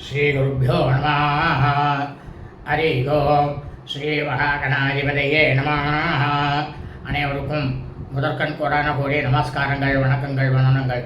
ஸ்ரீகுருப்போ நம ஹரி ஓம் ஸ்ரீ மகாகணாதிபதியே நம அனைவருக்கும் முதற்கண் கோரான கூடிய நமஸ்காரங்கள் வணக்கங்கள் வணனங்கள்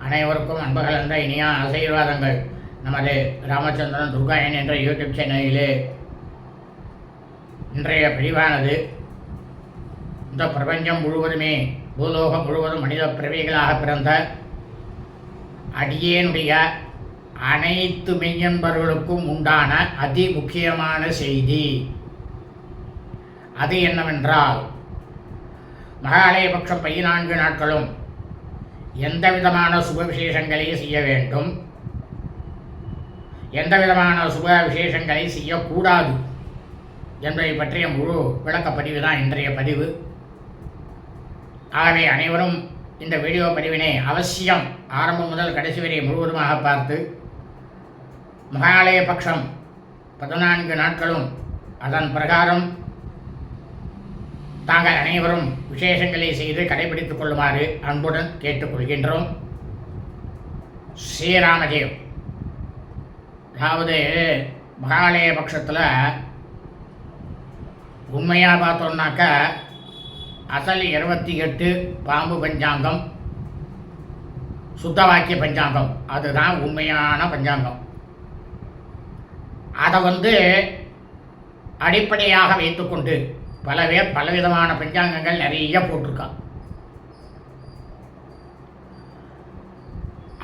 அனைவருக்கும் அன்பகலந்த இனியா இனிய ஆசீர்வாதங்கள் நமது ராமச்சந்திரன் துர்காயன் என்ற யூடியூப் சேனலிலே இன்றைய பிரிவானது இந்த பிரபஞ்சம் முழுவதுமே பூலோகம் முழுவதும் மனித பிறவிகளாக பிறந்த அடியேனுடைய அனைத்து மெய்யன்பர்களுக்கும் உண்டான அதி முக்கியமான செய்தி. அது என்னவென்றால் மகாலயபக்ஷம் பதினான்கு நாட்களும் எந்த விதமான சுப விசேஷங்களை செய்ய வேண்டும். எந்த விதமான சுப விசேஷங்களை செய்யக்கூடாது என்பதை பற்றிய முழு விளக்கப்பதிவு தான் இன்றைய பதிவு. ஆகவே அனைவரும் இந்த வீடியோ பதிவினை அவசியம் ஆரம்பம் முதல் கடைசி வரை முழுவதுமாக பார்த்து மகாலய பட்சம் பதினான்கு நாட்களும் அதன் பிரகாரம் தாங்கள் அனைவரும் விசேஷங்களை செய்து கடைபிடித்துக் கொள்ளுமாறு அன்புடன் கேட்டுக்கொள்கின்றோம் ஸ்ரீராமதேவ் அதாவது மகாலய பட்சத்தில் உண்மையாக பார்த்தோம்னாக்க அசல் இருபத்தி எட்டு பாம்பு பஞ்சாங்கம் சுத்தவாக்கிய பஞ்சாங்கம். அதுதான் உண்மையான பஞ்சாங்கம். அதை வந்து அடிப்படையாக வைத்துக்கொண்டு பல பேர் பலவிதமான பஞ்சாங்கங்கள் நிறைய போட்டிருக்காங்க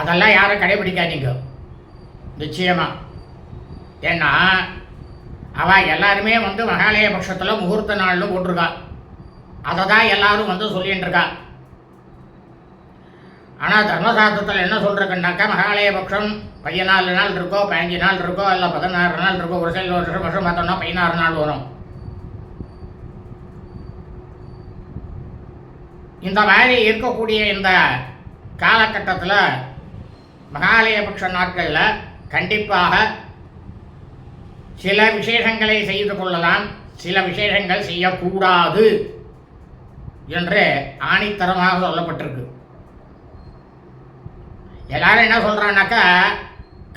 அதெல்லாம் யாரும் கடைபிடிக்காதீங்க. நிச்சயமாக ஏன்னா அவ எல்லாருமே வந்து மகாலய பட்சத்தில் முகூர்த்த நாள்னு போட்டிருக்கா. அதை தான் எல்லாரும் வந்து சொல்லிகிட்டு இருக்கா ஆனால் தர்மசாஸ்திரத்தில் என்ன சொல்கிறதுக்குனாக்கா மகாலய பட்சம் பதினாலு நாள் இருக்கோ பதினஞ்சு நாள் இருக்கோ இல்லை பதினாறு நாள் இருக்கோ ஒரு சில வருஷம் வருஷம் பார்த்தோம்னா பதினாறு நாள் வரும். இந்த மாதிரி இருக்கக்கூடிய இந்த காலகட்டத்தில் மகாலயபக்ஷ நாட்களில் கண்டிப்பாக சில விசேஷங்களை செய்து கொள்ளலாம் சில விசேஷங்கள் செய்யக்கூடாது என்று ஆணித்தரமாக சொல்லப்பட்டிருக்கு. எல்லாரும் என்ன சொல்கிறான்னாக்கா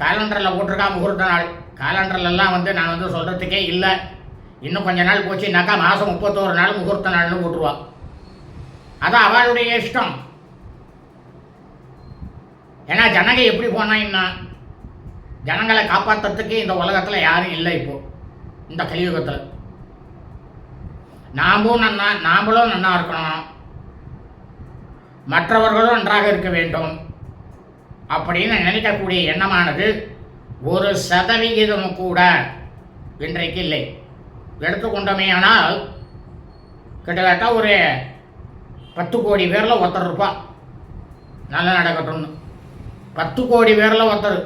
காலண்டரில் போட்டிருக்கா முகூர்த்த நாள். காலண்டர்லலாம் வந்து நான் வந்து சொல்கிறதுக்கே இல்லை. இன்னும் கொஞ்ச நாள் போச்சுனாக்கா மாதம் முப்பத்தோரு நாள் முகூர்த்த நாள்னு போட்டுருவான் அதான் அவளுடைய இஷ்டம். ஏன்னா ஜனங்க எப்படி போனால் என்ன? ஜனங்களை காப்பாற்றுறதுக்கு இந்த உலகத்தில் யாரும் இல்லை இப்போ. இந்த கலியுகத்தில். நாமும் நன்னா நாமளும் நன்னா இருக்கணும். மற்றவர்களும் நன்றாக இருக்க வேண்டும். அப்படின்னு நினைக்கக்கூடிய எண்ணமானது ஒரு சதவிகிதம் கூட இன்றைக்கு இல்லை. எடுத்துக்கொண்டோமே ஆனால் கிட்டத்தட்ட ஒரு பத்து கோடி பேரில் ஒருத்தர் இருப்பா. நல்லா நடக்கட்டும்னு. பத்து கோடி பேரில் ஒருத்தர்.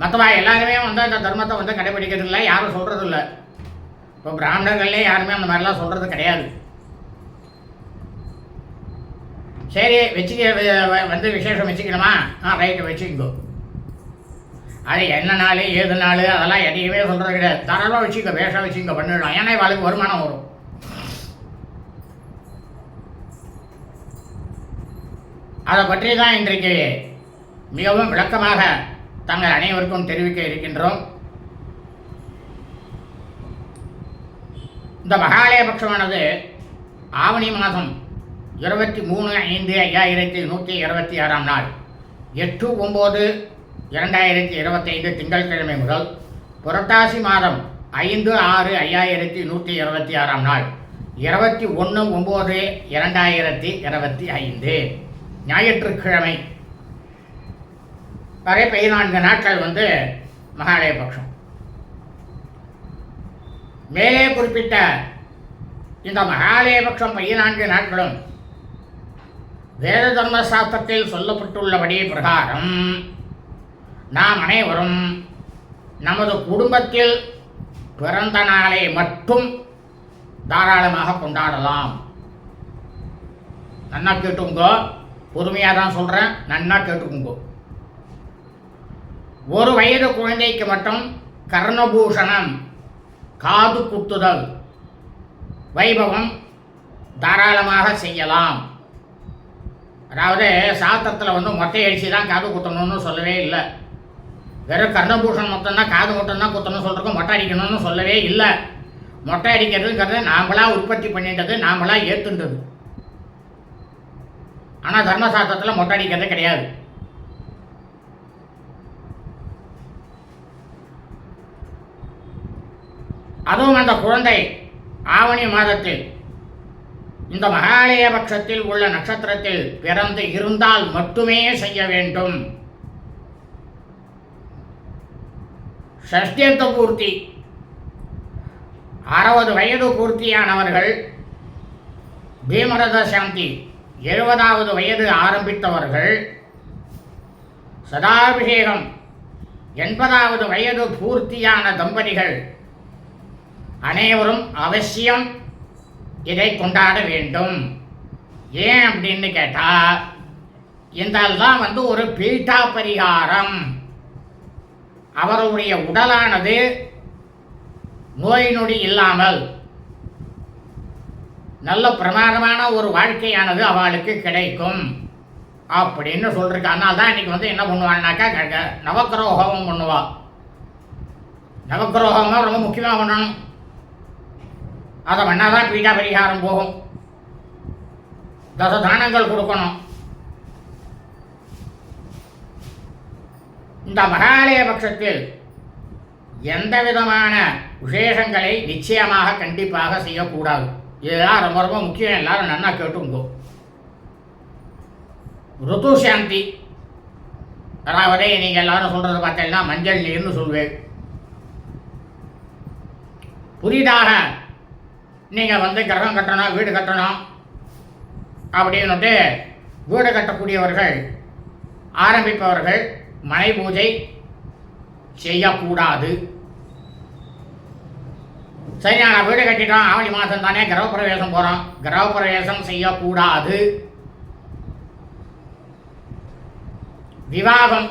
மற்றவா எல்லாருமே வந்து அந்த தர்மத்தை வந்து கடைபிடிக்கிறது இல்லை யாரும் சொல்கிறது இல்லை இப்போ பிராமணர்கள்லேயே யாருமே அந்த மாதிரிலாம் சொல்கிறது கிடையாது. சரி வச்சுக்க வந்து விசேஷம் வச்சுக்கணுமா? ஆ ரைட்டு வச்சுக்கோ. அது என்ன நாள் ஏது நாள் அதெல்லாம் எதையுமே சொல்கிறது கிடையாது. தாராளமாக வச்சுக்கோ வேஷம் வச்சுக்க பண்ணிடலாம். ஏன்னா இவாளுக்கு வருமானம் வரும். அதை பற்றி தான் இன்றைக்கு மிகவும் விளக்கமாக தங்கள் அனைவருக்கும் தெரிவிக்க இருக்கின்றோம். இந்த மகாலய பட்சமானது ஆவணி மாதம் இருபத்தி மூணு ஐந்து ஐயாயிரத்தி நூற்றி இருபத்தி ஆறாம் நாள். எட்டு ஒம்பது இரண்டாயிரத்தி இருபத்தைந்து திங்கட்கிழமை முதல் புரட்டாசி மாதம் ஐந்து ஆறு ஐயாயிரத்தி நூற்றி இருபத்தி ஆறாம் நாள். இருபத்தி ஒன்று ஒம்பது இரண்டாயிரத்தி இருபத்தி ஐந்து. ஞாயிற்றுக்கிழமை. வரை பதினான்கு நாட்கள் வந்து மகாலயபக்ஷம் மேலே குறிப்பிட்ட இந்த மகாலயபக்ஷம் பதினான்கு நாட்களும் வேத தர்ம சாஸ்திரத்தில் சொல்லப்பட்டுள்ளபடி பிரகாரம் நாம் அனைவரும் நமது குடும்பத்தில் பிறந்த நாளை மட்டும் தாராளமாக கொண்டாடலாம். நன்னா கேட்டுக்கோ பொறுமையாக தான் சொல்கிறேன் நன்னா கேட்டுக்குங்கோ. ஒரு வயது குழந்தைக்கு மட்டும் கர்ணபூஷணம் காது குத்துதல் வைபவம் தாராளமாக செய்யலாம். அதாவது சாஸ்திரத்தில் வந்து மொட்டை அடிச்சு தான் காது குத்தணும்னு சொல்லவே இல்லை. வெறும் கர்ணபூஷன் மட்டும்தான் காது மட்டும்தான் குத்தணும்னு சொல்கிறதுக்கு மொட்டை அடிக்கணும்னு சொல்லவே இல்லை. மொட்டை அடிக்கிறதுங்கிறது நாமளாக உற்பத்தி பண்ணிட்டது நாமளாக ஏற்றுன்றது ஆனால் தர்மசாஸ்திரத்தில் மொட்டை அடிக்கிறதே கிடையாது. அதுவும் அந்த குழந்தை ஆவணி மாதத்தில் இந்த மகாலய பட்சத்தில் உள்ள நட்சத்திரத்தில் பிறந்து இருந்தால் மட்டுமே செய்ய வேண்டும். ஷஷ்டியத்த பூர்த்தி. அறுபது வயது பூர்த்தியானவர்கள் பீமரத சாந்தி எழுபதாவது வயது ஆரம்பித்தவர்கள் சதாபிஷேகம் எண்பதாவது வயது பூர்த்தியான தம்பதிகள் அனைவரும் அவசியம் இதை கொண்டாட வேண்டும். ஏன் அப்படின்னு கேட்டால் இதெல்லாம் வந்து ஒரு பீட்டா பரிகாரம். அவருடைய உடலானது நோய் நொடி இல்லாமல் நல்ல பிரமாதமான ஒரு வாழ்க்கையானது அவளுக்கு கிடைக்கும். அப்படின்னு சொல்லிருக்கு அதனால தான் இன்னைக்கு வந்து என்ன பண்ணுவான்னாக்கா கேட்க க- நவக்கிரக ஹோமம் பண்ணுவா. நவக்கிரக ஹோமம் ரொம்ப முக்கியமாக பண்ணணும். அதை பண்ணாதான் பீட்டா பரிகாரம் போகும். தச தானங்கள் கொடுக்கணும். இந்த மகாலய பட்சத்தில் எந்த விதமான விசேஷங்களை நிச்சயமாக கண்டிப்பாக செய்யக்கூடாது. இதெல்லாம் ரொம்ப ரொம்ப முக்கியம். எல்லாரும் நன்னா கேட்டுங்கோ. ருத்து சாந்தி. அதாவது நீங்கள் எல்லாரும் சொல்கிறது பார்த்தீங்கன்னா மஞ்சள் நீர்னு சொல்வேன். புதிதாக நீங்கள் வந்து கிரகம் கட்டணும் வீடு கட்டணும் அப்படின்னுட்டு வீடு கட்டக்கூடியவர்கள் ஆரம்பிப்பவர்கள் மனை பூஜை செய்யக்கூடாது. சரி நான் வீடு கட்டிட்டோம் ஆவணி மாதம் தானே கிரகப்பிரவேசம் போகிறோம் கிரகப்பிரவேசம் செய்யக்கூடாது. விவாகம்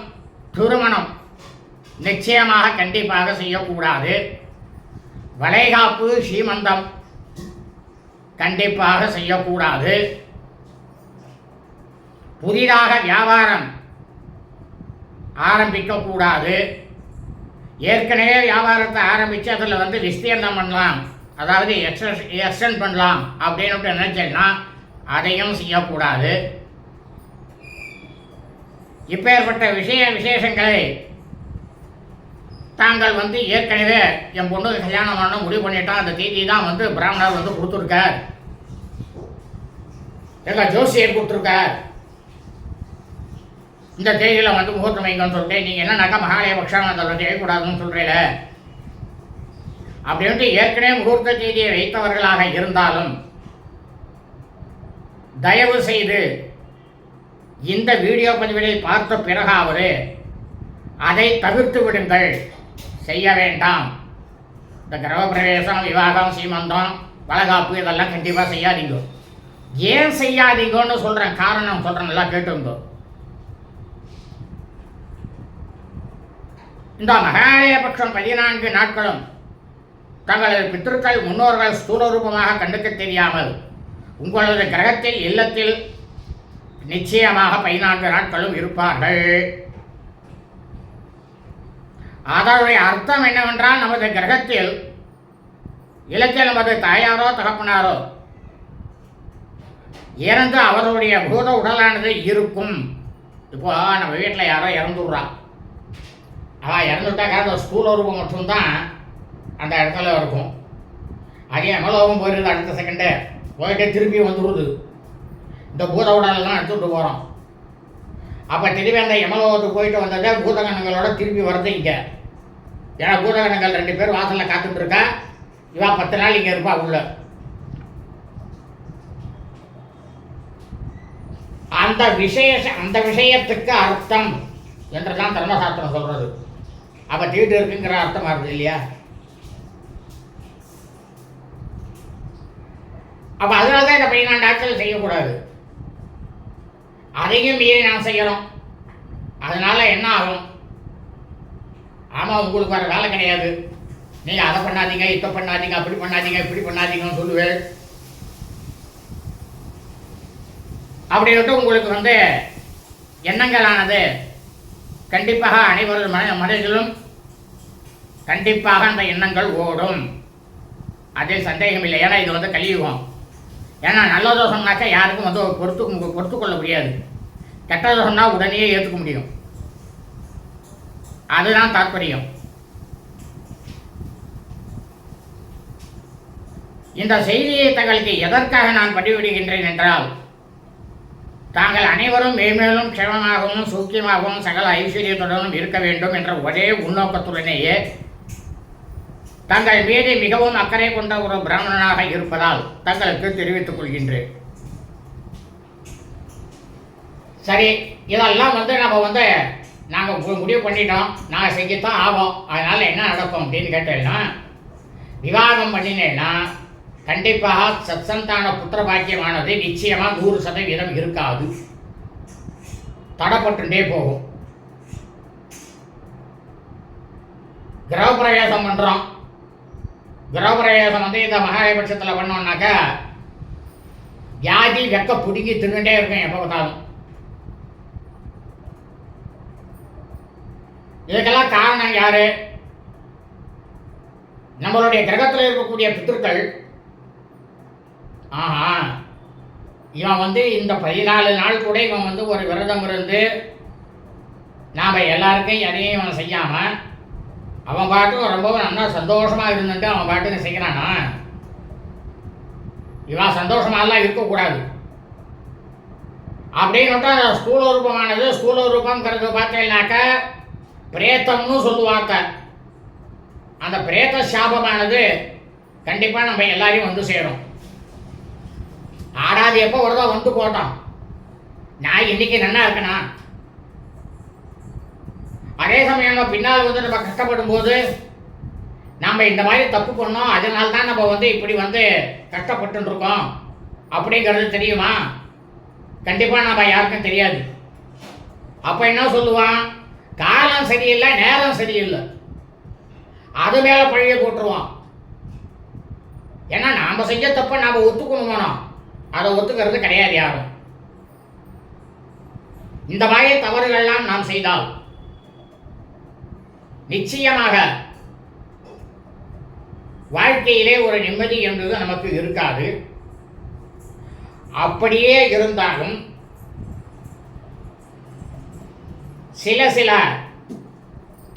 திருமணம் நிச்சயமாக கண்டிப்பாக செய்யக்கூடாது. வளைகாப்பு சீமந்தம் கண்டிப்பாக செய்யக்கூடாது. புதிதாக வியாபாரம் ஆரம்பிக்கக்கூடாது. ஏற்கனவே வியாபாரத்தை ஆரம்பித்து அதில் வந்து விஸ்தீர்ணம் பண்ணலாம். அதாவது எக்ஸஸ் எக்ஸ்டெண்ட் பண்ணலாம் அப்படின்னு நினச்சேன்னா அதையும் செய்யக்கூடாது. இப்பேற்பட்ட விஷய விசேஷங்களை தாங்கள் வந்து ஏற்கனவே என் பொண்ணுக்கு கல்யாணம் பண்ண முடிவு பண்ணிட்டோம் அந்த தேதி தான் வந்து பிராமணர் வந்து கொடுத்துருக்கார். எங்கள் ஜோசியர் கொடுத்துருக்கார் இந்த தேதியில் வந்து முகூர்த்தம் வைங்கன்னு சொல்லிட்டு நீங்கள் என்னன்னாக்கா மகாலய பக்ஷம் அதில் செய்யக்கூடாதுன்னு சொல்கிறீல அப்படின்ட்டு ஏற்கனவே முகூர்த்த தேதியை வைத்தவர்களாக இருந்தாலும் தயவு செய்து இந்த வீடியோ பதிவுகளை பார்த்த பிறகாவது அதை தவிர்த்து விடுங்கள். செய்ய வேண்டாம். இந்த கிரகப்பிரவேசம் விவாகம் சீமந்தம் வளகாப்பு இதெல்லாம் கண்டிப்பாக செய்யாதீங்க. ஏன் செய்யாதீங்கன்னு சொல்கிறேன் காரணம் சொல்கிறேன் நல்லா கேட்டுங்க இந்த மகாலயபட்சம் பதினான்கு நாட்களும் தங்களது பித்திருக்கள் முன்னோர்கள் ஸ்தூல ரூபமாக கண்டுக்க தெரியாமல் உங்களது கிரகத்தில் இல்லத்தில் நிச்சயமாக பதினான்கு நாட்களும் இருப்பார்கள். அதனுடைய அர்த்தம் என்னவென்றால் நமது கிரகத்தில் இல்லத்தில் நமது தாயாரோ தகப்பனாரோ இறந்து அவருடைய பூத உடலானது இருக்கும். இப்போ நம்ம வீட்டில் யாரோ இறந்துடுறா. அவள் இறந்துட்டாக்கா அந்த ரூபம் மட்டும்தான் அந்த இடத்துல இருக்கும். அதே எமலோகம் போயிருது அடுத்த செகண்டு போயிட்டு திருப்பி வந்துடுது. இந்த பூத உடலெல்லாம் எடுத்துகிட்டு போகிறோம் அப்போ திருப்பி அந்த எமலோகத்துக்கு போயிட்டு வந்ததே பூதகணங்களோட திருப்பி வருது இங்கே. ஏன்னா பூதகணங்கள் ரெண்டு பேர் வாசலில் காத்துட்டு இருக்கா. இவா பத்து நாள் இங்கே இருப்பா உள்ளே. அந்த விசேஷ அந்த விஷயத்துக்கு அர்த்தம் என்று தான் தர்மசாஸ்திரம் சொல்கிறது அப்போ தீட்டு இருக்குங்கிற அர்த்தமாக இருக்குது இல்லையா? அப்போ அதனால தான் இந்த பதினாண்டு நாட்கள் செய்யக்கூடாது. அதையும் மீறி நான் செய்கிறோம் அதனால் என்ன ஆகும்? ஆமாம் உங்களுக்கு வர வேலை கிடையாது. நீங்கள் அதை பண்ணாதீங்க இதை பண்ணாதீங்க அப்படி பண்ணாதீங்க இப்படி பண்ணாதீங்கன்னு சொல்லுவேன். அப்படின்ட்டு உங்களுக்கு வந்து எண்ணங்களானது. கண்டிப்பாக அனைவரது மன மனதிலும் கண்டிப்பாக அந்த எண்ணங்கள் ஓடும். அதில் சந்தேகம் இல்லை. ஏன்னா இது வந்து கலியுகம். ஏன்னா நல்ல தோஷம்னாக்கா யாருக்கும் வந்து பொறுத்து பொறுத்து கொள்ள முடியாது. கெட்டதோ சொன்னால் உடனே ஏற்றுக்க முடியும். அதுதான் தாற்பயம் இந்த செய்தியை தங்களுக்கு எதற்காக நான் பதிவிடுகின்றேன் என்றால் தாங்கள் அனைவரும் மேன்மேலும் க்ஷமமாகவும் சூக்கியமாகவும் சகல ஐஸ்வர்யத்துடனும் இருக்க வேண்டும் என்ற ஒரே உன்னோக்கத்துடனேயே தங்கள் மீது மிகவும் அக்கறை கொண்ட ஒரு பிராமணனாக இருப்பதால் தங்களுக்கு தெரிவித்துக் கொள்கின்றேன். சரி இதெல்லாம் வந்து நம்ம வந்து நாங்கள் முடிவு பண்ணிட்டோம். நாங்கள் செஞ்சுத்தான் ஆகும் அதனால் என்ன நடக்கும் அப்படின்னு கேட்டேன்னா விவாகம் பண்ணினேன்னா கண்டிப்பாக சத்சந்தான புத்திர பாக்கியமானது நிச்சயமாக நூறு சதவீதம் இருக்காது. தடப்பட்டுட்டே போகும். கிரகப்பிரவேசம் பண்ணுறோம் கிரகப்பிரவேசம் வந்து இந்த மகாலயபட்சத்தில் பண்ணோம்னாக்கா வியாதி வெக்க பிடுங்கி தின்னுட்டே இருக்கும் எப்போ பார்த்தாலும். இதுக்கெல்லாம் காரணம் யாரு? நம்மளுடைய கிரகத்தில் இருக்கக்கூடிய பித்திருக்கள் ஆஹா. இவன் வந்து இந்த பதினாலு நாள் கூட இவன் வந்து ஒரு விரதம் இருந்து நாம் எல்லாருக்கும் எதையும் இவன் செய்யாமல் அவன் பாட்டுக்கு ரொம்பவும் நல்லா சந்தோஷமாக இருந்துட்டு அவன் பாட்டுக்கு செய்கிறானா? இவன் சந்தோஷமாலாம் இருக்கக்கூடாது. அப்படின்னுட்டு ஸ்தூல ரூபமானது ஸ்தூல ரூபங்கிறது பார்த்தீங்கன்னாக்க பிரேத்தம்னு சொல்லுவாங்க. அந்த பிரேத சாபமானது கண்டிப்பாக நம்ம எல்லாரையும் வந்து சேரும். ஆறாவது எப்போ வருதோ வந்து போட்டோம் நான் இன்னைக்கு நன்னா இருக்கணா அதே சமயம் நம்ம பின்னால் வந்து நம்ம கஷ்டப்படும் போது நம்ம இந்த மாதிரி தப்பு பண்ணோம் அதனால தான் நம்ம வந்து இப்படி வந்து கஷ்டப்பட்டு இருக்கோம் அப்படிங்கிறது தெரியுமா? கண்டிப்பாக நம்ம யாருக்கும் தெரியாது. அப்போ என்ன சொல்லுவான்? காலம் சரியில்லை நேரம் சரியில்லை. அது மேலே பழைய போட்டுருவான். ஏன்னா நாம் செஞ்ச தப்பை நாம் ஒத்துக்கணுமானோம் அதை ஒத்துக்கிறது கிடையாது யாரும். இந்த மாதிரி தவறுகள்லாம் நாம் செய்தால் நிச்சயமாக வாழ்க்கையிலே ஒரு நிம்மதி என்பது நமக்கு இருக்காது. அப்படியே இருந்தாலும் சில சில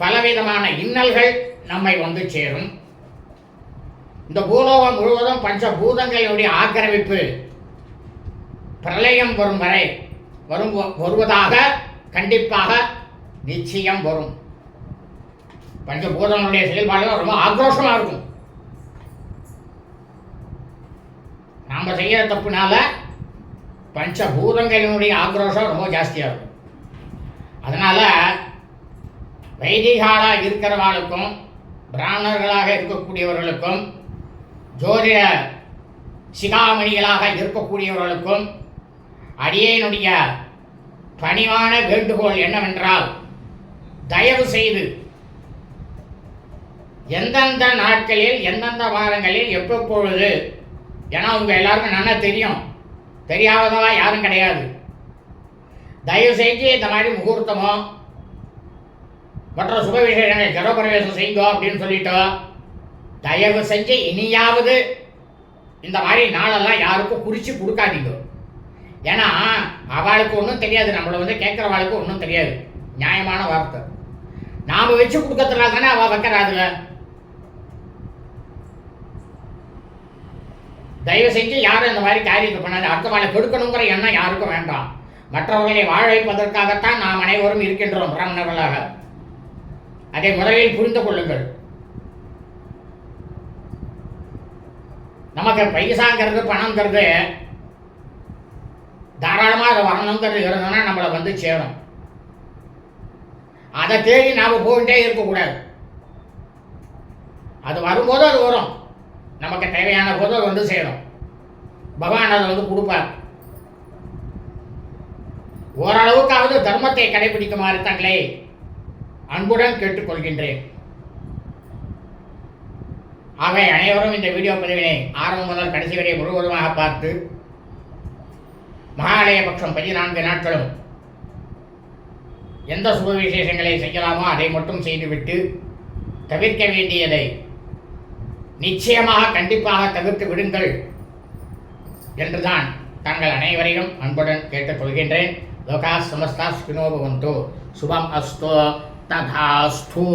பலவிதமான இன்னல்கள் நம்மை வந்து சேரும். இந்த பூலோகம் முழுவதும் பஞ்ச பூதங்களுடைய ஆக்கிரமிப்பு பிரளயம் வரும் வரை வரும் வருவதாக கண்டிப்பாக நிச்சயம் வரும். பஞ்சபூதங்களுடைய செயல்பாடுகள் ரொம்ப ஆக்ரோஷமாக இருக்கும். நாம் செய்கிற தப்புனால பஞ்சபூதங்களினுடைய ஆக்ரோஷம் ரொம்ப ஜாஸ்தியாக இருக்கும். அதனால் வைதிகாலாக இருக்கிறவர்களுக்கும் பிராமணர்களாக இருக்கக்கூடியவர்களுக்கும் ஜோதிட சிகாமணிகளாக இருக்கக்கூடியவர்களுக்கும் அடியேனுடைய பணிவான வேண்டுகோள் என்னவென்றால் தயவு செய்து எந்தெந்த நாட்களில் எந்தெந்த வாரங்களில் எப்பப்பொழுது ஏன்னா உங்கள் எல்லாருக்கும் நல்லா தெரியும். தெரியாததா யாரும் கிடையாது. தயவு செஞ்சு இந்த மாதிரி முகூர்த்தமோ மற்ற சுப விசேஷங்கள் கிரகப்பிரவேசம் செய்யுங்க அப்படின்னு சொல்லிட்டோ தயவு செஞ்சு இனியாவது இந்த மாதிரி நாளெல்லாம் யாருக்கும் குறித்து கொடுக்காதீங்க. ஏன்னா அவளுக்கு ஒன்றும் தெரியாது. நம்மளை வந்து கேட்குறவாளுக்கு ஒன்றும் தெரியாது. நியாயமான வார்த்தை. நாம் வச்சு கொடுக்கறதுனால தானே அவள் வைக்கிறாதுல தயவு செஞ்சு யாரும் இந்த மாதிரி காரியத்தை பண்ணாது. அடுத்தவாளை கொடுக்கணுங்கிற எண்ணம் யாருக்கும் வேண்டாம். மற்றவர்களை வாழ வைப்பதற்காகத்தான் நாம் அனைவரும் இருக்கின்றோம் பிராமணர்களாக. அதை முதலில் புரிந்து கொள்ளுங்கள். நமக்கு பைசாங்கிறது பணங்கிறது தாராளமாக அதை வாங்கணுங்கிறது இருந்ததுன்னா நம்மளை வந்து சேரும். அதை தேடி நாம் போயிட்டே இருக்கக்கூடாது. அது வரும்போது அது வரும். நமக்கு தேவையான போது அது வந்து சேரும். பகவான் அதை வந்து கொடுப்பார். ஓரளவுக்காவது தர்மத்தை கடைபிடிக்குமாறு தங்களை அன்புடன் கேட்டுக்கொள்கின்றேன். ஆகவே அனைவரும் இந்த வீடியோ பதிவினை ஆரம்பம் முதல் கடைசி வரை முழுவதுமாக பார்த்து மகாலய பட்சம் பதினான்கு நாட்களும். எந்த சுப விசேஷங்களை செய்யலாமோ அதை மட்டும் செய்துவிட்டு தவிர்க்க வேண்டியதை நிச்சயமாக கண்டிப்பாக தவிர்த்து விடுங்கள் என்றுதான் தாங்கள் அனைவரையும் அன்புடன் கேட்டுக்கொள்கின்றேன் லோகா சமஸ்தா ஸ்பினோபவந்தோ சுபம் அஸ்தோ. ததாஸ்தோ.